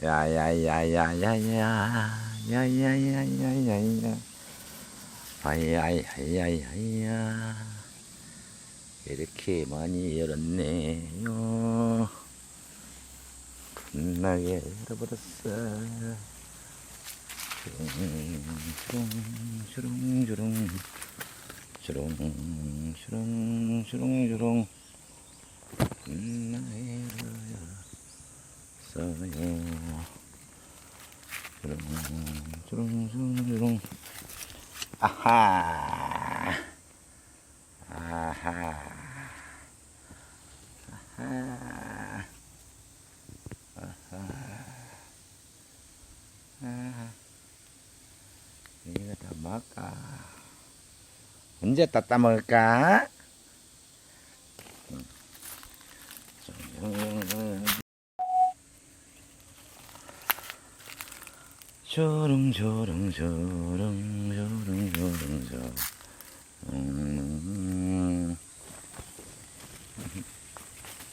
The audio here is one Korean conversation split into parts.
야야야야야야 야야야야야야. 아야야야야야. 이렇게 많이 열었네요. 끝나게 열어버렸어 주렁 주렁 주렁 주렁 주렁 주렁 끝나게 열었어요 주렁 주렁 주렁 주렁 아하 아하 아하 아하 이거 다 먹을까 언제 따따 먹을까 조롱 조롱 조롱 조롱 조롱 조롱. 음.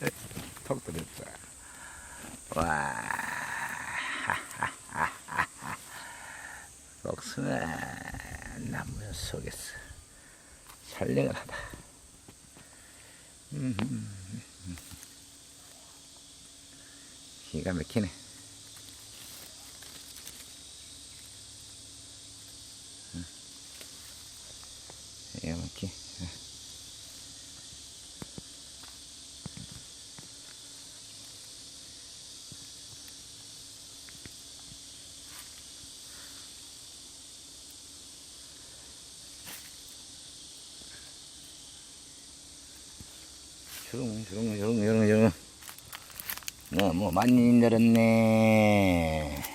턱 들었다. 와. 복숭아 나무 속에서 촬영을 하다. 음. 기가 막히네 기가 막히 주렁 주렁 주렁 주렁 주렁 어, 뭐 많이 늘었네